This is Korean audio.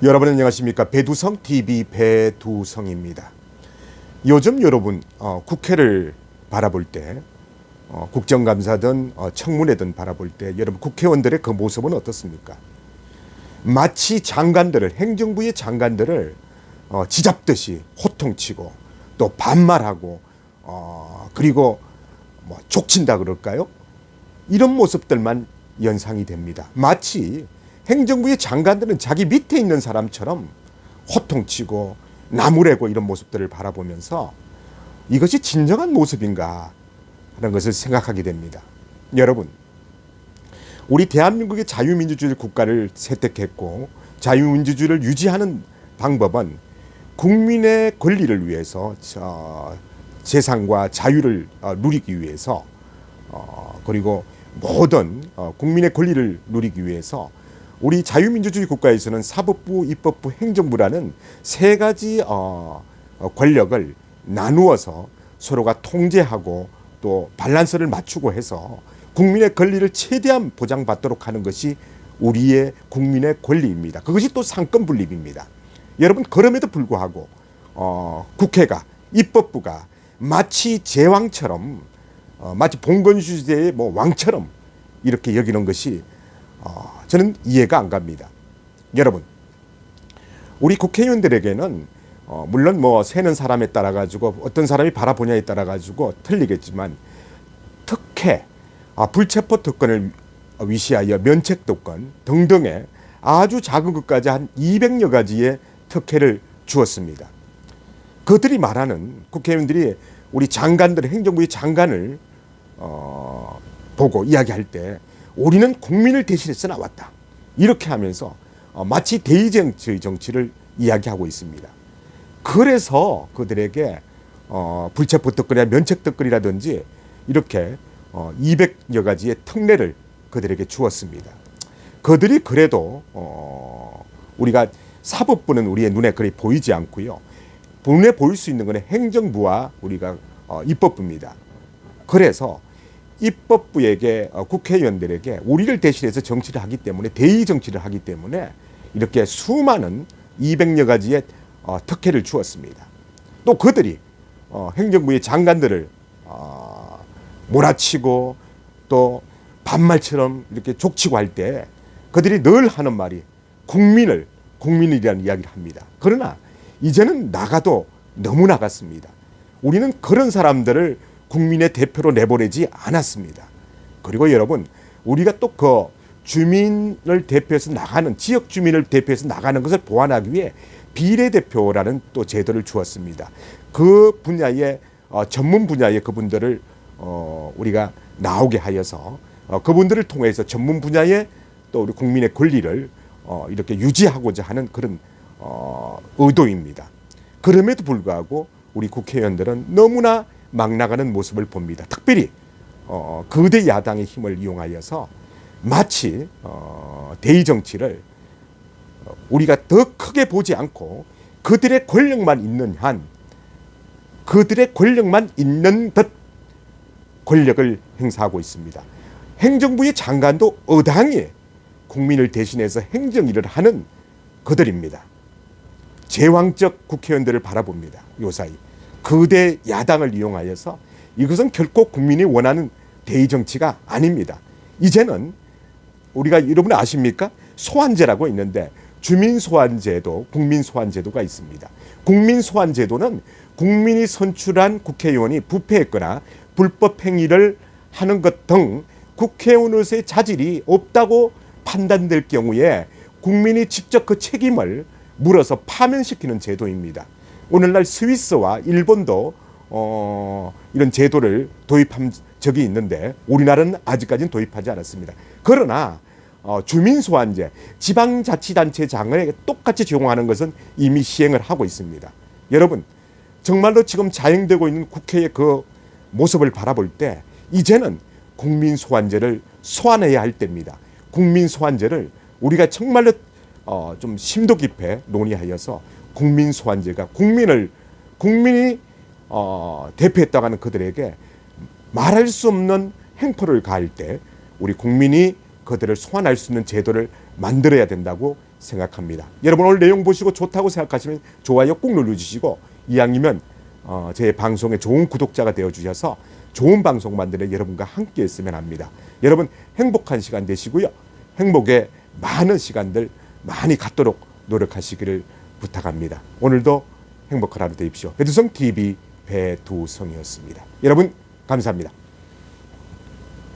여러분 안녕하십니까 배두성 TV 배두성입니다. 요즘 여러분 어, 국회를 바라볼 때 어, 국정감사든 어, 청문회든 바라볼 때 여러분 국회의원들의 그 모습은 어떻습니까? 마치 장관들을 행정부의 장관들을 어, 지잡듯이 호통치고 또 반말하고 어, 그리고 뭐 족친다 그럴까요? 이런 모습들만 연상이 됩니다. 마치 행정부의 장관들은 자기 밑에 있는 사람처럼 호통치고 나무래고 이런 모습들을 바라보면서 이것이 진정한 모습인가 하는 것을 생각하게 됩니다. 여러분, 우리 대한민국의 자유민주주의 국가를 채택했고 자유민주주의를 유지하는 방법은 국민의 권리를 위해서 저, 재산과 자유를 어, 누리기 위해서 어, 그리고 모든 어, 국민의 권리를 누리기 위해서 우리 자유민주주의 국가에서는 사법부, 입법부, 행정부라는 세 가지 어, 어, 권력을 나누어서 서로가 통제하고 또 밸런스를 맞추고 해서 국민의 권리를 최대한 보장받도록 하는 것이 우리의 국민의 권리입니다. 그것이 또 상권 분립입니다. 여러분 그럼에도 불구하고 어, 국회가 입법부가 마치 제왕처럼 어, 마치 봉건주 시대의 뭐 왕처럼 이렇게 여기는 것이 어, 저는 이해가 안 갑니다. 여러분, 우리 국회의원들에게는 어, 물론 뭐 세는 사람에 따라 가지고 어떤 사람이 바라보냐에 따라 가지고 틀리겠지만 특혜, 아, 불체포 특권을 위시하여 면책 특권 등등의 아주 작은 것까지 한 200여 가지의 특혜를 주었습니다. 그들이 말하는 국회의원들이 우리 장관들 행정부의 장관을 어, 보고 이야기할 때 우리는 국민을 대신해서 나왔다. 이렇게 하면서 어, 마치 대의정치의 정치를 이야기하고 있습니다. 그래서 그들에게 어, 불체포 특권이나 면책 특권이라든지 이렇게 어, 200여 가지의 특례를 그들에게 주었습니다. 그들이 그래도 어, 우리가 사법부는 우리의 눈에 그리 보이지 않고요. 눈에 보일 수 있는 것은 행정부와 우리가 어, 입법부입니다. 그래서 입법부에게 어, 국회의원들에게 우리를 대신해서 정치를 하기 때문에 대의 정치를 하기 때문에 이렇게 수많은 200여 가지의 어, 특혜를 주었습니다. 또 그들이 어, 행정부의 장관들을 어, 몰아치고 또 반말처럼 이렇게 족치고 할 때 그들이 늘 하는 말이 국민을 국민이라는 이야기를 합니다. 그러나 이제는 나가도 너무 나갔습니다. 우리는 그런 사람들을 국민의 대표로 내보내지 않았습니다. 그리고 여러분, 우리가 또 그 주민을 대표해서 나가는 지역 주민을 대표해서 나가는 것을 보완하기 위해 비례대표라는 또 제도를 주었습니다. 그 분야의 어, 전문 분야의 그분들을 어, 우리가 나오게 하여서 어, 그분들을 통해서 전문 분야의 또 우리 국민의 권리를 어, 이렇게 유지하고자 하는 그런 어, 의도입니다. 그럼에도 불구하고 우리 국회의원들은 너무나 막 나가는 모습을 봅니다. 특별히 어, 거대 야당의 힘을 이용하여서 마치 어, 대의 정치를 어, 우리가 더 크게 보지 않고 그들의 권력만 있는 한 그들의 권력만 있는 듯 권력을 행사하고 있습니다. 행정부의 장관도 어당히 국민을 대신해서 행정 일을 하는 그들입니다. 제왕적 국회의원들을 바라봅니다. 요사이. 거대 야당을 이용하여서 이것은 결코 국민이 원하는 대의 정치가 아닙니다. 이제는 우리가 여러분 아십니까? 소환제라고 있는데 주민 소환제도, 국민 소환제도가 있습니다. 국민 소환제도는 국민이 선출한 국회의원이 부패했거나 불법 행위를 하는 것 등 국회의원으로서의 자질이 없다고 판단될 경우에 국민이 직접 그 책임을 물어서 파면시키는 제도입니다. 오늘날 스위스와 일본도 어, 이런 제도를 도입한 적이 있는데 우리나라는 아직까지는 도입하지 않았습니다. 그러나 어, 주민소환제, 지방자치단체장을 똑같이 적용하는 것은 이미 시행을 하고 있습니다. 여러분, 정말로 지금 자행되고 있는 국회의 그 모습을 바라볼 때 이제는 국민소환제를 소환해야 할 때입니다. 국민소환제를 우리가 정말로 어, 좀 심도 깊게 논의하여서 국민 소환제가 국민을 국민이 어, 대표했다고 하는 그들에게 말할 수 없는 행포를 가할 때 우리 국민이 그들을 소환할 수 있는 제도를 만들어야 된다고 생각합니다. 여러분 오늘 내용 보시고 좋다고 생각하시면 좋아요 꾹 눌러주시고 이왕이면 어, 제 방송에 좋은 구독자가 되어 주셔서 좋은 방송 만드는 여러분과 함께 했으면 합니다. 여러분 행복한 시간 되시고요. 행복의 많은 시간들 많이 갖도록 노력하시기를 부탁합니다. 오늘도 행복한 하루 되십시오. 배두성 TV 배두성이었습니다. 여러분 감사합니다.